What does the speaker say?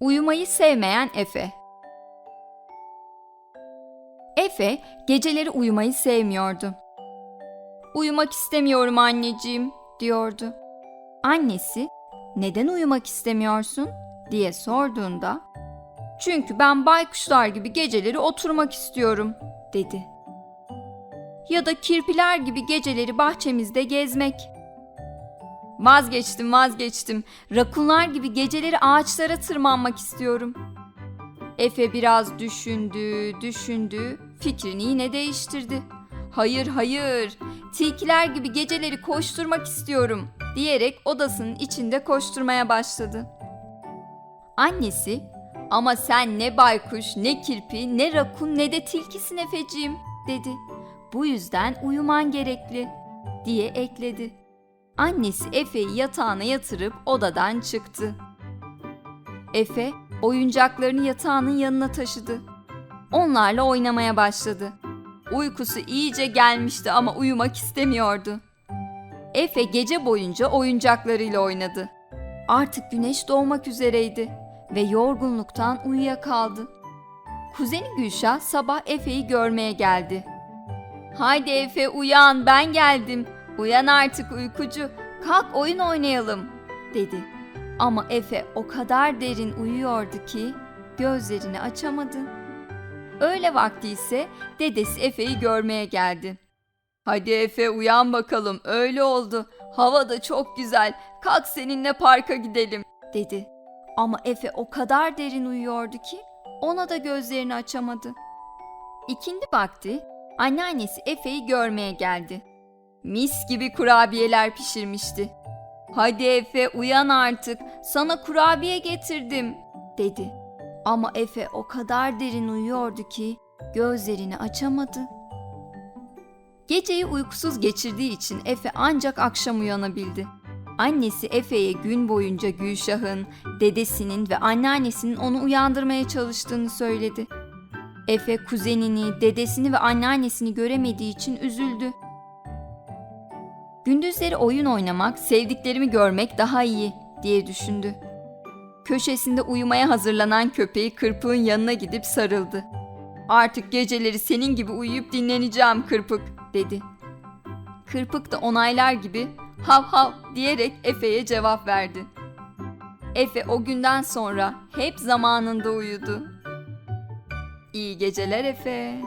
Uyumayı sevmeyen Efe Efe geceleri uyumayı sevmiyordu. Uyumak istemiyorum anneciğim diyordu. Annesi neden uyumak istemiyorsun diye sorduğunda çünkü ben baykuşlar gibi geceleri oturmak istiyorum dedi. Ya da kirpiler gibi geceleri bahçemizde gezmek. Vazgeçtim vazgeçtim. Rakunlar gibi geceleri ağaçlara tırmanmak istiyorum. Efe biraz düşündü, düşündü, fikrini yine değiştirdi. Hayır hayır, tilkiler gibi geceleri koşturmak istiyorum diyerek odasının içinde koşturmaya başladı. Annesi, ama sen ne baykuş, ne kirpi, ne rakun, ne de tilkisin Efeciğim dedi. Bu yüzden uyuman gerekli diye ekledi. Annesi Efe'yi yatağına yatırıp odadan çıktı. Efe oyuncaklarını yatağının yanına taşıdı. Onlarla oynamaya başladı. Uykusu iyice gelmişti ama uyumak istemiyordu. Efe gece boyunca oyuncaklarıyla oynadı. Artık güneş doğmak üzereydi ve yorgunluktan uyuyakaldı. Kuzeni Gülşah sabah Efe'yi görmeye geldi. Haydi Efe uyan ben geldim. Uyan artık uykucu. Kalk oyun oynayalım dedi. Ama Efe o kadar derin uyuyordu ki gözlerini açamadı. Öğle vakti ise dedesi Efe'yi görmeye geldi. Hadi Efe uyan bakalım öyle oldu. Hava da çok güzel. Kalk seninle parka gidelim dedi. Ama Efe o kadar derin uyuyordu ki ona da gözlerini açamadı. İkindi vakti anneannesi Efe'yi görmeye geldi. Mis gibi kurabiyeler pişirmişti. Hadi Efe uyan artık sana kurabiye getirdim dedi. Ama Efe o kadar derin uyuyordu ki gözlerini açamadı. Geceyi uykusuz geçirdiği için Efe ancak akşam uyanabildi. Annesi Efe'ye gün boyunca Gülşah'ın, dedesinin ve anneannesinin onu uyandırmaya çalıştığını söyledi. Efe kuzenini, dedesini ve anneannesini göremediği için üzüldü. Gündüzleri oyun oynamak, sevdiklerimi görmek daha iyi diye düşündü. Köşesinde uyumaya hazırlanan köpeği Kırpık'ın yanına gidip sarıldı. Artık geceleri senin gibi uyuyup dinleneceğim Kırpık dedi. Kırpık da onaylar gibi hav hav diyerek Efe'ye cevap verdi. Efe o günden sonra hep zamanında uyudu. İyi geceler Efe.